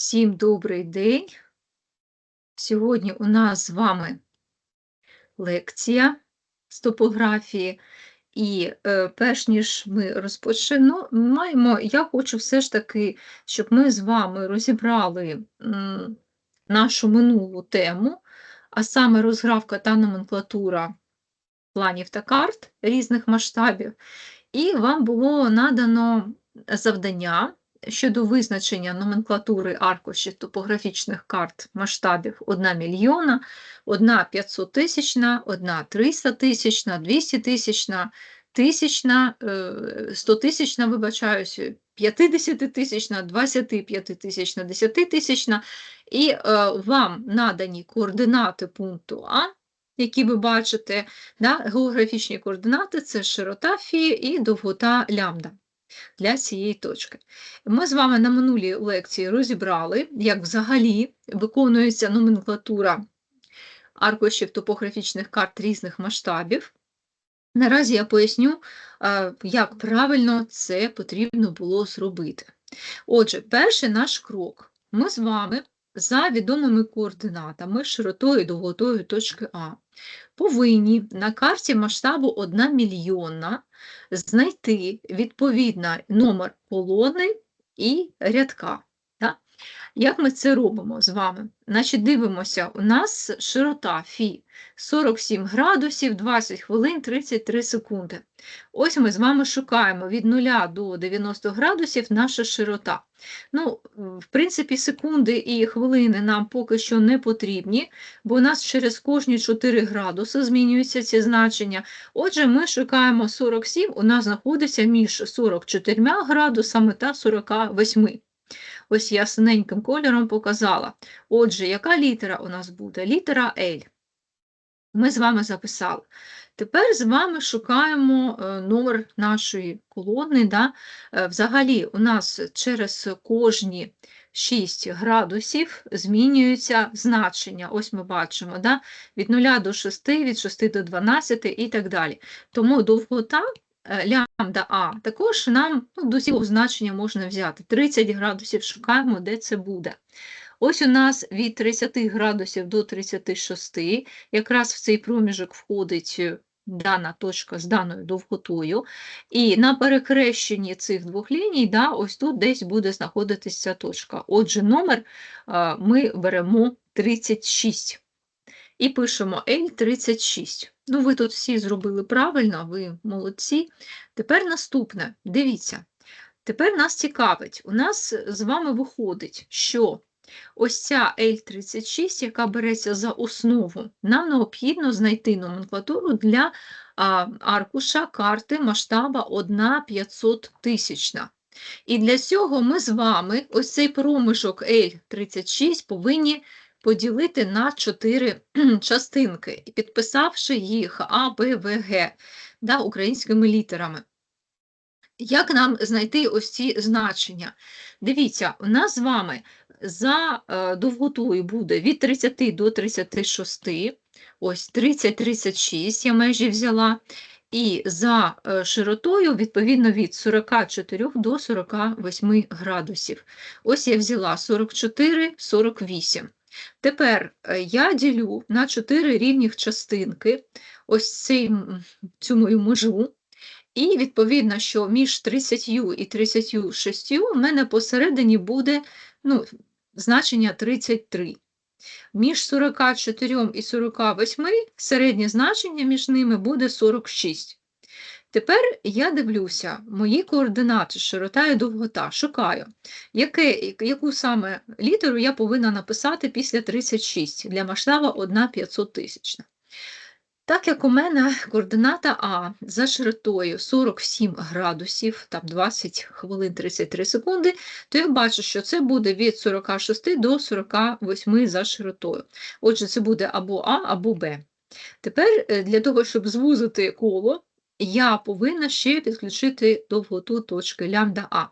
Всім добрий день. Сьогодні у нас з вами лекція з топографії. І е, перш ніж ми розпочнемо, я хочу все ж таки, щоб ми з вами розібрали м, нашу минулу тему, а саме розгравка та номенклатура планів та карт різних масштабів, і вам було надано завдання щодо визначення номенклатури аркушів топографічних карт масштабів 1 мільйона, 1 500 тисячна, 1 300 тисячна, 200 тисячна, тисячна, 100 тисячна, вибачаюсь, 50 тисячна, 25 тисячна, 10 тисячна, і е, вам надані координати пункту А, які ви бачите, да, географічні координати це широта Фі і довгота лямбда для цієї точки. Ми з вами на минулій лекції розібрали, як взагалі виконується номенклатура аркушів топографічних карт різних масштабів. Наразі я поясню, як правильно це потрібно було зробити. Отже, перший наш крок. Ми з вами за відомими координатами широтою і довготою точки А повинні на карті масштабу 1 мільйонна знайти відповідний номер колони і рядка. Як ми це робимо з вами? Значить, Дивимося, у нас широта Фі 47 градусів, 20 хвилин, 33 секунди. Ось ми з вами шукаємо від 0 до 90 градусів наша широта. Ну, В принципі, секунди і хвилини нам поки що не потрібні, бо у нас через кожні 4 градуси змінюються ці значення. Отже, ми шукаємо 47, у нас знаходиться між 44 градусами та 48. Ось я синеньким кольором показала. Отже, яка літера у нас буде? Літера L. Ми з вами записали. Тепер з вами шукаємо е, номер нашої колони. Да? Е, взагалі, у нас через кожні 6 градусів змінюються значення. Ось ми бачимо, да? від 0 до 6, від 6 до 12 і так далі. Тому довгота лямбда А, також нам ну, до цього значення можна взяти. 30 градусів шукаємо, де це буде. Ось у нас від 30 градусів до 36, якраз в цей проміжок входить е, дана точка з даною довготою. І на перехрещенні цих двох ліній, да, ось тут десь буде знаходитися точка. Отже, номер е, ми беремо 36 і пишемо L36. Ну, ви тут всі зробили правильно, ви молодці. Тепер наступне, дивіться, тепер нас цікавить, у нас з вами виходить, що ось ця L36, яка береться за основу, нам необхідно знайти номенклатуру для аркуша карти масштаба 1,500 тисячна. І для цього ми з вами ось цей проміжок L36 повинні поділити на чотири частинки, підписавши їх А, Б, В, Г да, українськими літерами. Як нам знайти ось ці значення? Дивіться, у нас з вами за е, довготою буде від 30 до 36, ось 30-36 я межі взяла, і за е, широтою, відповідно, від 44 до 48 градусів. Ось я взяла 44-48. Тепер е, я ділю на 4 рівних частинки ось цей, цю мою межу, і відповідно, що між 30 і 36 у мене посередині буде ну, значення 33. Між 44 і 48 середнє значення між ними буде 46. Тепер я дивлюся, мої координати, широта і довгота, шукаю, яке, яку саме літеру я повинна написати після 36 для масштаба 1 500 тисячна. Так як у мене координата А за широтою 47 градусів, там 20 хвилин 33 секунди, то я бачу, що це буде від 46 до 48 за широтою. Отже, це буде або А, або Б. Тепер е, для того, щоб звузити коло, я повинна ще підключити довготу точки лямбда А.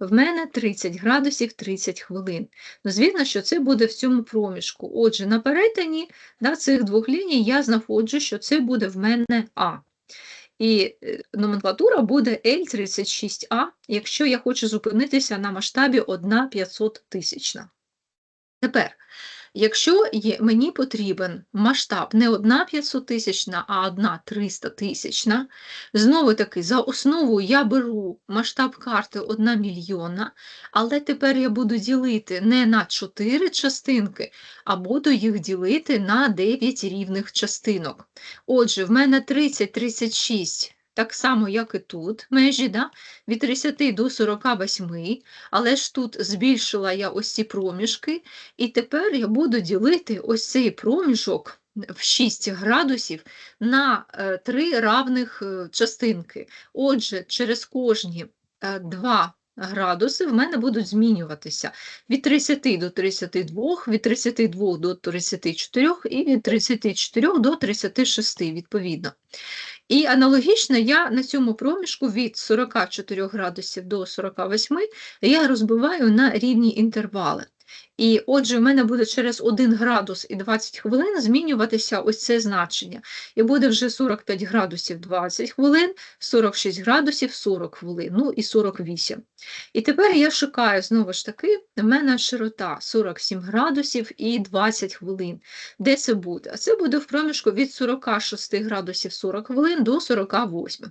В мене 30 градусів 30 хвилин. Ну, Звісно, що це буде в цьому проміжку. Отже, на перетині на цих двох ліній я знаходжу, що це буде в мене А. І е, номенклатура буде L36А, якщо я хочу зупинитися на масштабі 1 500 тисячна. Тепер, якщо є, мені потрібен масштаб не одна 500 тисячна, а одна 300 тисячна, знову таки, за основу я беру масштаб карти 1 мільйона, але тепер я буду ділити не на 4 частинки, а буду їх ділити на 9 рівних частинок. Отже, в мене 30-36 так само, як і тут, межі, да? від 30 до 48, але ж тут збільшила я ось ці проміжки, і тепер я буду ділити ось цей проміжок в 6 градусів на 3 равних е, частинки. Отже, через кожні 2 градуси в мене будуть змінюватися від 30 до 32, від 32 до 34 і від 34 до 36, відповідно. І аналогічно я на цьому проміжку від 44 градусів до 48 я розбиваю на рівні інтервали. І отже, в мене буде через 1 градус і 20 хвилин змінюватися ось це значення. І буде вже 45 градусів 20 хвилин, 46 градусів 40 хвилин, ну і 48. І тепер я шукаю, знову ж таки, в мене широта 47 градусів і 20 хвилин. Де це буде? Це буде в проміжку від 46 градусів 40 хвилин до 48.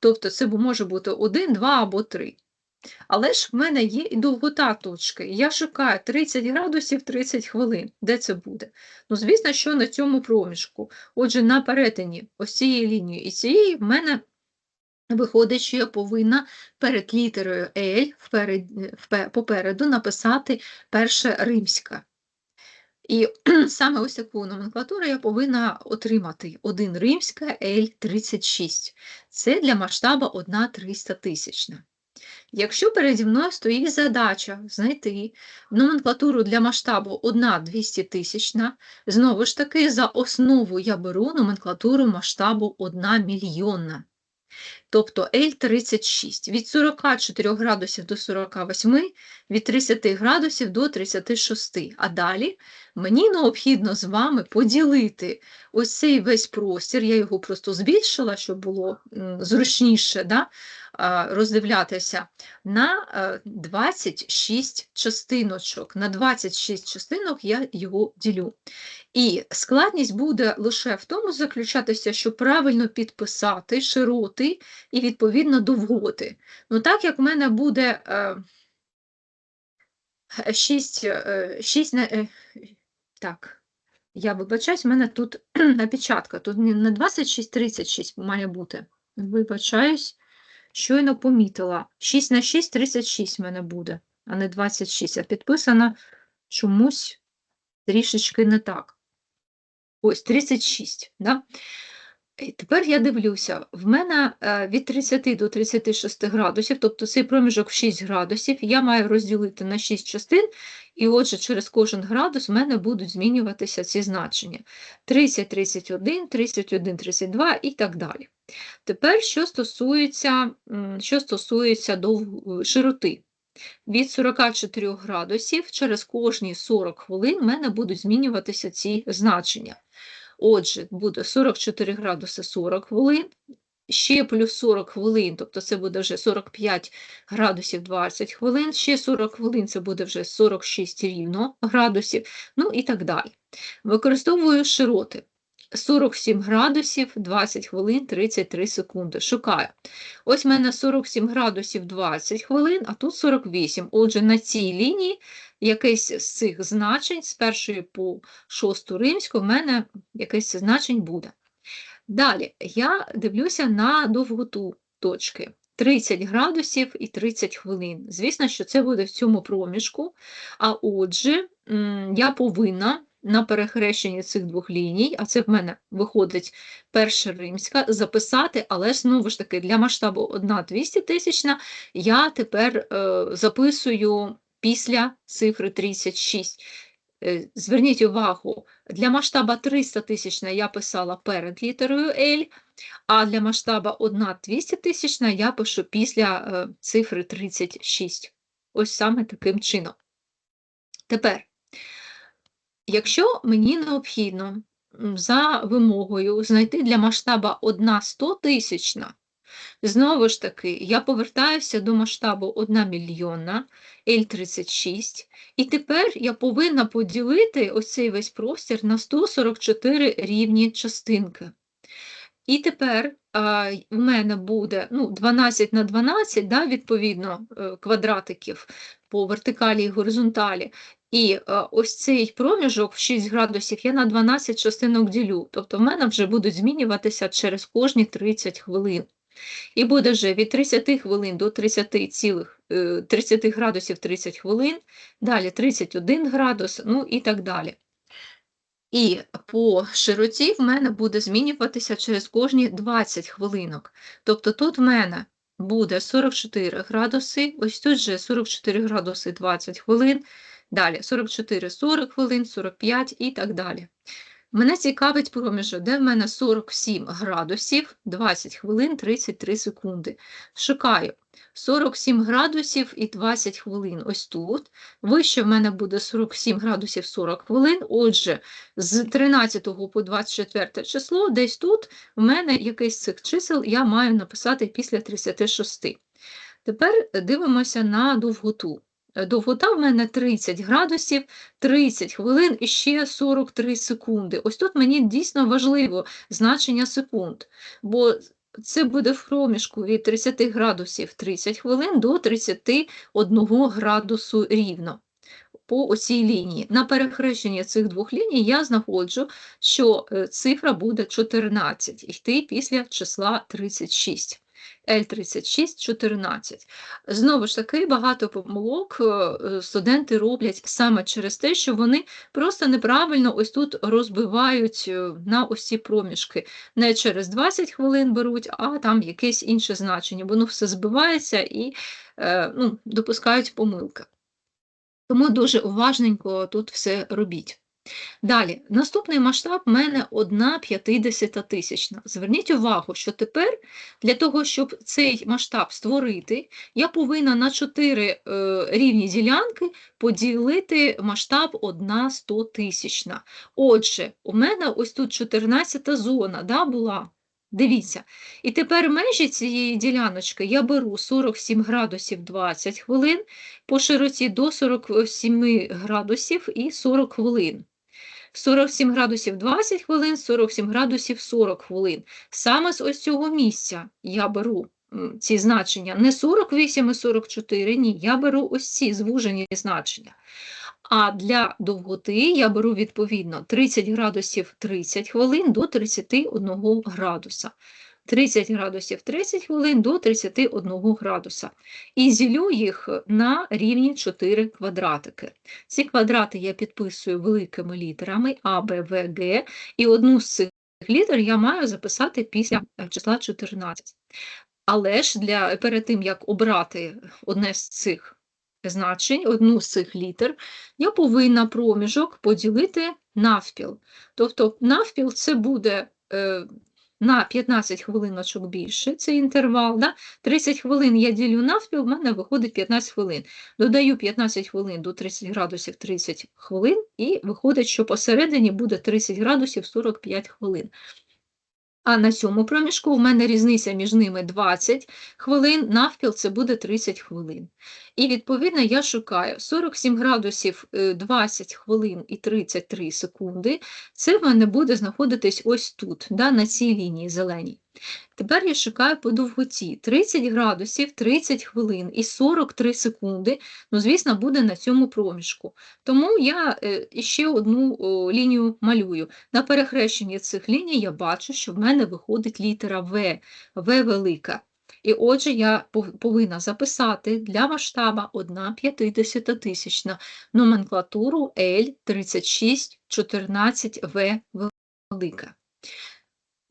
Тобто це може бути 1, 2 або 3. Але ж в мене є і довгота точки. Я шукаю 30 градусів 30 хвилин. Де це буде? Ну, звісно, що на цьому проміжку. Отже, на перетині ось цієї лінії і цієї в мене виходить, що я повинна перед літерою L вперед, попереду написати перше римське. І саме ось таку номенклатуру я повинна отримати 1 римська L36. Це для масштабу 1 300 тисячна. Якщо переді мною стоїть задача знайти номенклатуру для масштабу 1 200 тисячна, знову ж таки, за основу я беру номенклатуру масштабу 1 мільйонна. Тобто L36 від 44 градусів до 48, від 30 градусів до 36. А далі мені необхідно з вами поділити ось цей весь простір, я його просто збільшила, щоб було зручніше. да? роздивлятися на 26 е, частиночок. На 26 частинок я його ділю. І складність буде лише в тому заключатися, щоб правильно підписати широти і, відповідно, довготи. Ну, так як в мене буде 6, е, 6 е, так, я вибачаюсь, в мене тут напечатка, тут не 26-36 має бути. Вибачаюсь. Щойно помітила. 6 на 6 36 в мене буде, а не 26. А підписана чомусь трішечки не так. Ось 36. Да? І Тепер я дивлюся, в мене е, від 30 до 36 градусів, тобто цей проміжок в 6 градусів, я маю розділити на 6 частин, і отже, через кожен градус в мене будуть змінюватися ці значення: 30, 31, 31, 32 і так далі. Тепер, що стосується що стосується дов... широти. Від 44 градусів через кожні 40 хвилин в мене будуть змінюватися ці значення. Отже, буде 44 градуси 40 хвилин, ще плюс 40 хвилин, тобто це буде вже 45 градусів 20 хвилин, ще 40 хвилин це буде вже 46 рівно градусів, ну і так далі. Використовую широти. 47 градусів 20 хвилин 33 секунди. Шукаю. Ось в мене 47 градусів 20 хвилин, а тут 48. Отже, на цій лінії якесь з цих значень, з першої по шосту римську, в мене якесь значень буде. Далі я дивлюся на довготу точки. 30 градусів і 30 хвилин. Звісно, що це буде в цьому проміжку. А отже, я повинна на перехрещенні цих двох ліній, а це в мене виходить перша римська, записати, але знову ж таки для масштабу 1 200 тисячна я тепер е, записую після цифри 36. Е, зверніть увагу, для масштаба 300 тисячна я писала перед літерою L, а для масштаба 1 200 тисячна я пишу після е, цифри 36. Ось саме таким чином. Тепер Якщо мені необхідно за вимогою знайти для масштаба 1 100 тисячна, Знову ж таки, я повертаюся до масштабу 1 мільйонна, L36, і тепер я повинна поділити ось цей весь простір на 144 рівні частинки. І тепер а, в мене буде ну, 12 на 12, да, відповідно, е, квадратиків по вертикалі і горизонталі. І е, ось цей проміжок в 6 градусів я на 12 частинок ділю. Тобто в мене вже будуть змінюватися через кожні 30 хвилин. І буде вже від 30 хвилин до 30, цілих, е, 30 градусів 30 хвилин, далі 31 градус, ну і так далі. І по широті в мене буде змінюватися через кожні 20 хвилинок. Тобто тут в мене буде 44 градуси, ось тут же 44 градуси 20 хвилин, далі 44 40 хвилин, 45 і так далі. Мене цікавить проміжок, де в мене 47 градусів, 20 хвилин, 33 секунди. Шукаю 47 градусів і 20 хвилин ось тут. Вище в мене буде 47 градусів 40 хвилин. Отже, з 13 по 24 число, десь тут в мене якийсь цих чисел я маю написати після 36. Тепер дивимося на довготу. Довгота в мене 30 градусів, 30 хвилин і ще 43 секунди. Ось тут мені дійсно важливо значення секунд, бо це буде в проміжку від 30 градусів 30 хвилин до 31 градусу рівно по оцій лінії. На перехрещенні цих двох ліній я знаходжу, що е, цифра буде 14, йти після числа 36. L36, 14. Знову ж таки, багато помилок е, студенти роблять саме через те, що вони просто неправильно ось тут розбивають е, на ось ці проміжки. Не через 20 хвилин беруть, а там якесь інше значення. Воно все збивається і е, ну, допускають помилки. Тому дуже уважненько тут все робіть. Далі, наступний масштаб в мене 1 50 тисячна. Зверніть увагу, що тепер для того, щоб цей масштаб створити, я повинна на 4 е, рівні ділянки поділити масштаб 1 100 тисячна. Отже, у мене ось тут 14 зона да, була. Дивіться, і тепер межі цієї діляночки я беру 47 градусів 20 хвилин, по широті до 47 градусів і 40 хвилин. 47 градусів 20 хвилин, 47 градусів 40 хвилин. Саме з ось цього місця я беру ці значення. Не 48 і 44, ні, я беру ось ці звужені значення. А для довготи я беру відповідно 30 градусів 30 хвилин до 31 градуса. 30 градусів 30 хвилин до 31 градуса. І ділю їх на рівні 4 квадратики. Ці квадрати я підписую великими літерами А, Б, В, Г, і одну з цих літер я маю записати після числа 14. Але ж для, перед тим, як обрати одне з цих значень, одну з цих літер, я повинна проміжок поділити навпіл. Тобто навпіл це буде е, на 15 хвилиночок більше, це інтервал. Да? 30 хвилин я ділю навпіл, в мене виходить 15 хвилин. Додаю 15 хвилин до 30 градусів 30 хвилин, і виходить, що посередині буде 30 градусів 45 хвилин. А на цьому проміжку в мене різниця між ними 20 хвилин, навпіл це буде 30 хвилин. І відповідно я шукаю 47 градусів е, 20 хвилин і 33 секунди. Це в мене буде знаходитись ось тут, да, на цій лінії зеленій. Тепер я шукаю по довготі 30 градусів, 30 хвилин і 43 секунди, ну, звісно, буде на цьому проміжку. Тому я е, ще одну лінію малюю. На перехрещенні цих ліній я бачу, що в мене виходить літера В, В велика. І отже, я повинна записати для масштаба 1 50 тисячна номенклатуру L36 14V велика.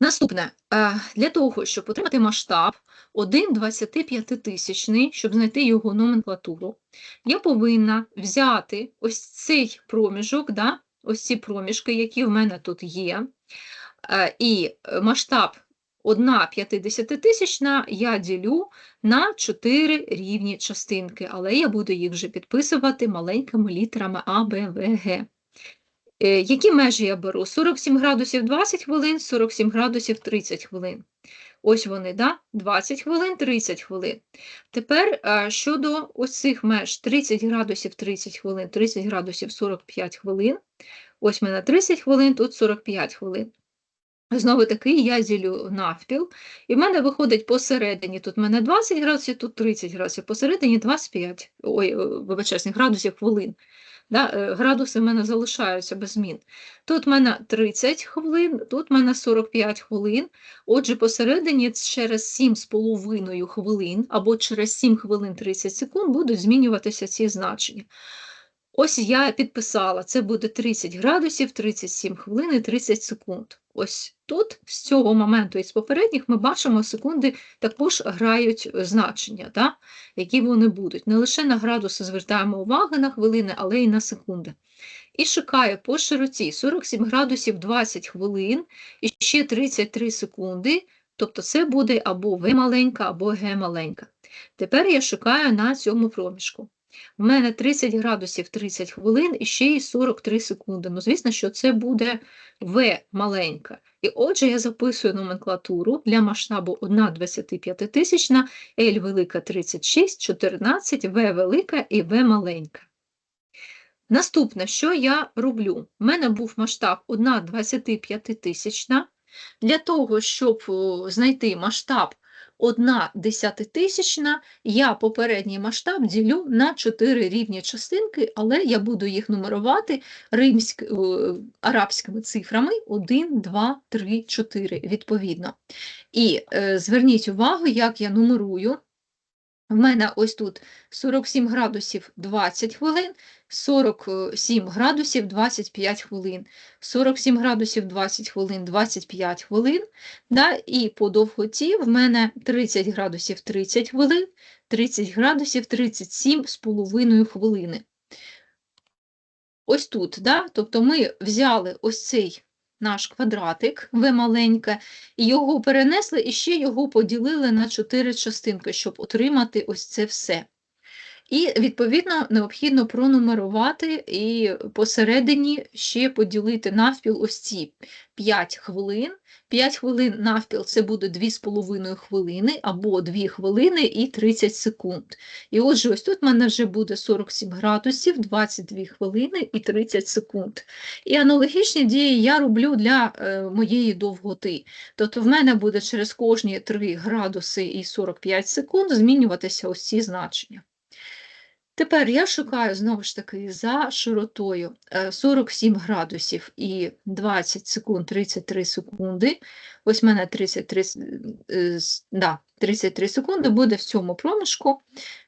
Наступне, е, для того, щоб отримати масштаб 1 25-тисячний, щоб знайти його номенклатуру, я повинна взяти ось цей проміжок, да, ось ці проміжки, які в мене тут є, е, і е, масштаб 1 50-тисячна я ділю на 4 рівні частинки, але я буду їх вже підписувати маленькими літерами А, Б, В, Г. Е, Які межі я беру? 47 градусів 20 хвилин, 47 градусів 30 хвилин. Ось вони, да? 20 хвилин, 30 хвилин. Тепер е, щодо ось цих меж 30 градусів 30 хвилин, 30 градусів 45 хвилин. Ось мене 30 хвилин, тут 45 хвилин. Знову таки, я ділю навпіл, і в мене виходить посередині, тут в мене 20 градусів, тут 30 градусів, посередині 25, ой, е, вибачаюсь, градусів, хвилин. Да, е, Градуси в мене залишаються без змін. Тут в мене 30 хвилин, тут в мене 45 хвилин. Отже, посередині через 7,5 хвилин або через 7 хвилин 30 секунд будуть змінюватися ці значення. Ось я підписала, це буде 30 градусів, 37 хвилин і 30 секунд. Ось тут, з цього моменту і з попередніх, ми бачимо, секунди також грають значення, да? які вони будуть. Не лише на градуси звертаємо увагу на хвилини, але й на секунди. І шукаю по широті 47 градусів 20 хвилин і ще 33 секунди. Тобто це буде або В маленька, або Г маленька. Тепер я шукаю на цьому проміжку. У мене 30 градусів 30 хвилин і ще й 43 секунди. Ну, звісно, що це буде В маленька. І отже, я записую номенклатуру для масштабу 1 25 тисячна, L велика 36, 14, В велика і В маленька. Наступне, що я роблю? У мене був масштаб 1 25 тисячна. Для того, щоб знайти масштаб 1 десятитисячна, я попередній масштаб ділю на чотири рівні частинки, але я буду їх нумерувати римськ, арабськими цифрами 1, 2, 3, 4 відповідно. І е, зверніть увагу, як я нумерую. В мене ось тут 47 градусів 20 хвилин, 47 градусів 25 хвилин, 47 градусів 20 хвилин, 25 хвилин. Да? І по довготі в мене 30 градусів 30 хвилин, 30 градусів 37 з половиною хвилини. Ось тут, да? тобто ми взяли ось цей наш квадратик В маленьке, його перенесли і ще його поділили на чотири частинки, щоб отримати ось це все. І, відповідно, необхідно пронумерувати і посередині ще поділити навпіл ось ці 5 хвилин. 5 хвилин навпіл це буде 2,5 хвилини або 2 хвилини і 30 секунд. І отже, ось тут в мене вже буде 47 градусів, 22 хвилини і 30 секунд. І аналогічні дії я роблю для е, моєї довготи. Тобто в мене буде через кожні 3 градуси і 45 секунд змінюватися ось ці значення. Тепер я шукаю знову ж таки за широтою 47 е, градусів і 20 секунд 33 секунди. Ось в мене 33 е, да, 33 секунди буде в цьому проміжку.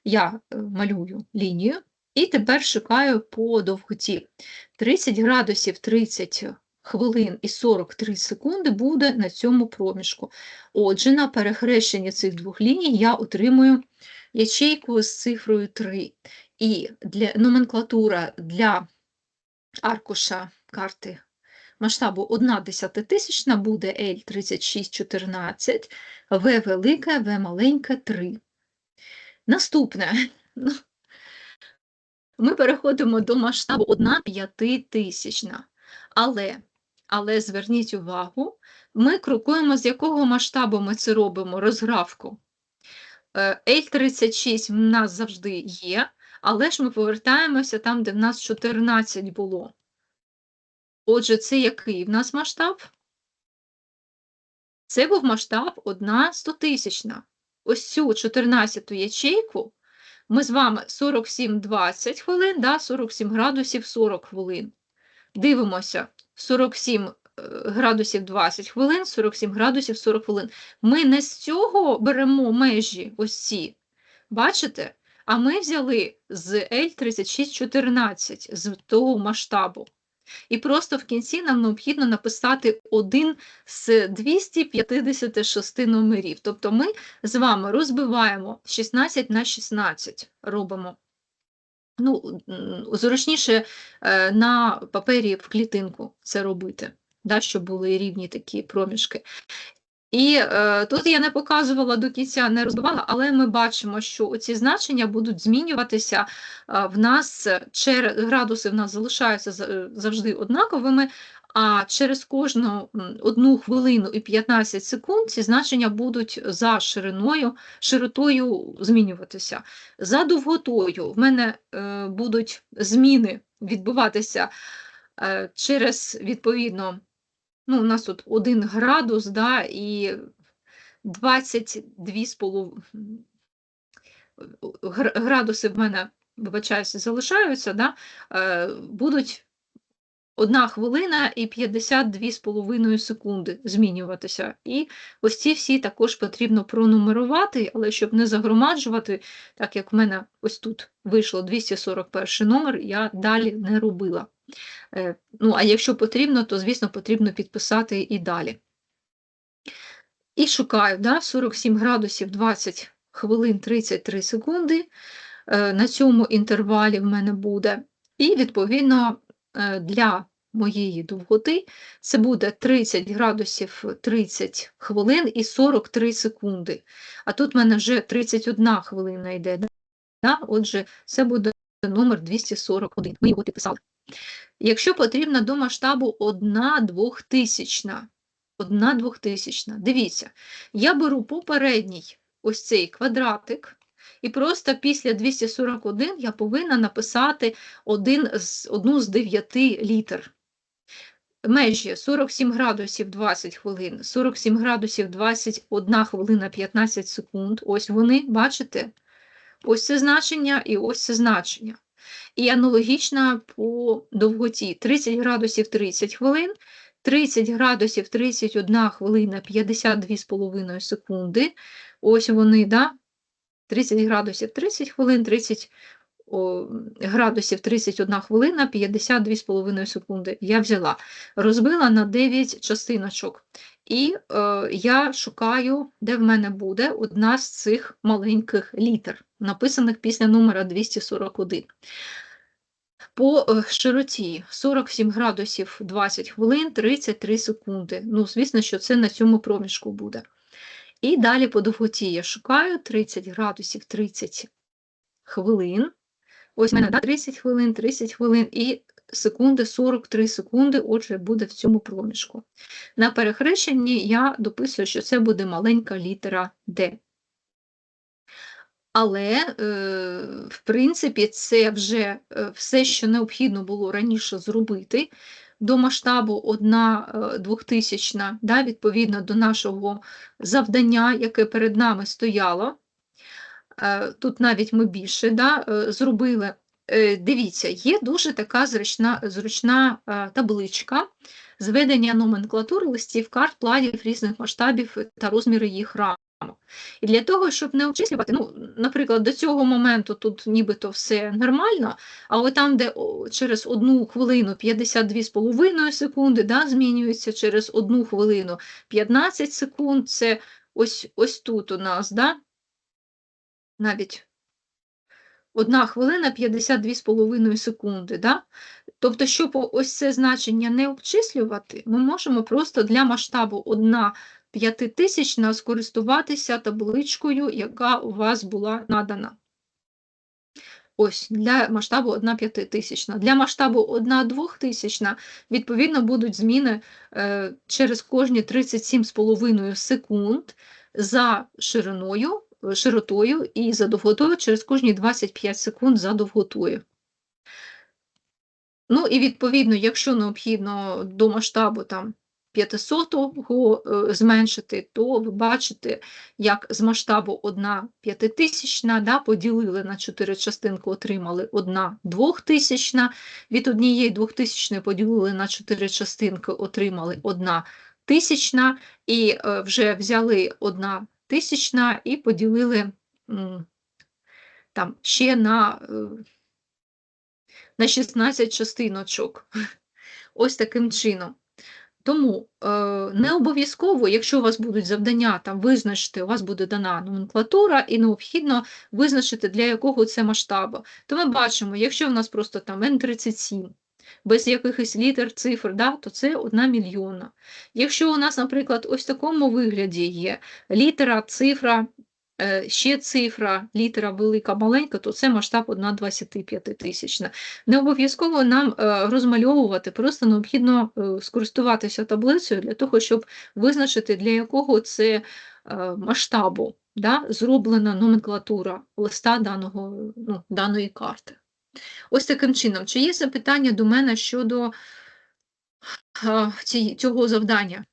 Я е, малюю лінію і тепер шукаю по довготі. 30 градусів 30 хвилин і 43 секунди буде на цьому проміжку. Отже, на перехрещенні цих двох ліній я отримую ячейку з цифрою 3. І для номенклатура для аркуша карти масштабу 1 десятитисячна буде L3614, В велика, В маленька 3. Наступне. Ми переходимо до масштабу 1 п'ятитисячна. Але, але зверніть увагу, ми крокуємо, з якого масштабу ми це робимо розгравку. L36 в нас завжди є, але ж ми повертаємося там, де в нас 14 було. Отже, це який в нас масштаб? Це був масштаб 1 стотисячна. Ось цю 14 ячейку ми з вами 47-20 хвилин, да, 47 градусів 40 хвилин. Дивимося 47 е, градусів 20 хвилин, 47 градусів 40 хвилин. Ми не з цього беремо межі ось ці. Бачите? А ми взяли з L3614 з того масштабу. І просто в кінці нам необхідно написати один з 256 номерів. Тобто ми з вами розбиваємо 16 на 16 робимо. Ну, Зручніше е, на папері в клітинку це робити, да, щоб були рівні такі проміжки. І е, тут я не показувала до кінця, не розбивала, але ми бачимо, що ці значення будуть змінюватися е, в нас через градуси в нас залишаються е, завжди однаковими, а через кожну одну хвилину і 15 секунд ці значення будуть за шириною, широтою змінюватися. За довготою в мене е, будуть зміни відбуватися е, через відповідно. Ну, у нас тут 1 градус, да, і 22 з полов... градуси в мене, вибачаюся, залишаються, да, е, будуть 1 хвилина і 52 з половиною секунди змінюватися. І ось ці всі також потрібно пронумерувати, але щоб не загромаджувати, так як в мене ось тут вийшло 241 номер, я далі не робила. Е, Ну, а якщо потрібно, то, звісно, потрібно підписати і далі. І шукаю да, 47 градусів 20 хвилин 33 секунди. Е, На цьому інтервалі в мене буде. І, відповідно, е, для моєї довготи це буде 30 градусів 30 хвилин і 43 секунди. А тут в мене вже 31 хвилина йде. Да? Отже, це буде номер 241. Ми його підписали. Якщо потрібна до масштабу 1 двохтисячна, 1 двохтисячна, дивіться, я беру попередній ось цей квадратик, і просто після 241 я повинна написати один з, одну з 9 літер. Межі 47 градусів 20 хвилин, 47 градусів 21 хвилина 15 секунд. Ось вони, бачите? Ось це значення і ось це значення. І аналогічно по довготі 30 градусів 30 хвилин, 30 градусів 31 хвилина 52,5 секунди. Ось вони, да? 30 градусів 30 хвилин, 30 о, градусів 31 хвилина, 52,5 секунди. Я взяла, розбила на 9 частиночок. І е, я шукаю, де в мене буде одна з цих маленьких літер, написаних після номера 241. По е, широті 47 градусів 20 хвилин 33 секунди. Ну, звісно, що це на цьому проміжку буде. І далі по довготі я шукаю 30 градусів 30 хвилин. Ось в мене да, 30 хвилин, 30 хвилин і секунди 43 секунди, отже, буде в цьому проміжку. На перехрещенні я дописую, що це буде маленька літера D. Але, е, в принципі, це вже е, все, що необхідно було раніше зробити до масштабу 1 двохтисячна, да, відповідно до нашого завдання, яке перед нами стояло. Е, Тут навіть ми більше да, е, зробили. Е, Дивіться, є дуже така зручна, зручна е, табличка зведення номенклатури листів карт, планів різних масштабів та розміри їх рам. І для того, щоб не обчислювати, ну, наприклад, до цього моменту тут нібито все нормально, але там, де через одну хвилину 52,5 секунди, да, змінюється через одну хвилину 15 секунд, це ось, ось тут у нас, да, навіть одна хвилина 52,5 секунди. Да? Тобто, щоб ось це значення не обчислювати, ми можемо просто для масштабу 1 п'ятитисячна скористуватися табличкою, яка у вас була надана. Ось, для масштабу 1 п'ятитисячна. Для масштабу 1 двохтисячна, відповідно, будуть зміни е, через кожні 37,5 секунд за шириною, широтою і за довготою через кожні 25 секунд за довготою. Ну і відповідно, якщо необхідно до масштабу там 500-го е, зменшити, то ви бачите, як з масштабу 1 п'ятитисячна да, поділили на 4 частинки, отримали 1 двохтисячна, від однієї двохтисячної поділили на 4 частинки, отримали 1 тисячна, і е, вже взяли 1 тисячна і поділили там ще на, е, на 16 частиночок. Ось таким чином. Тому е, не обов'язково, якщо у вас будуть завдання там визначити, у вас буде дана номенклатура, і необхідно визначити, для якого це масштабу. То ми бачимо, якщо в нас просто там N37, без якихось літер, цифр, да, то це 1 мільйонна. Якщо у нас, наприклад, ось в такому вигляді є літера, цифра, е, ще цифра, літера велика, маленька, то це масштаб 1 25 тисячна. Не обов'язково нам е, розмальовувати, просто необхідно е, скористуватися таблицею для того, щоб визначити, для якого це масштабу да, зроблена номенклатура листа даного, ну, даної карти. Ось таким чином, чи є запитання до мене щодо цього завдання?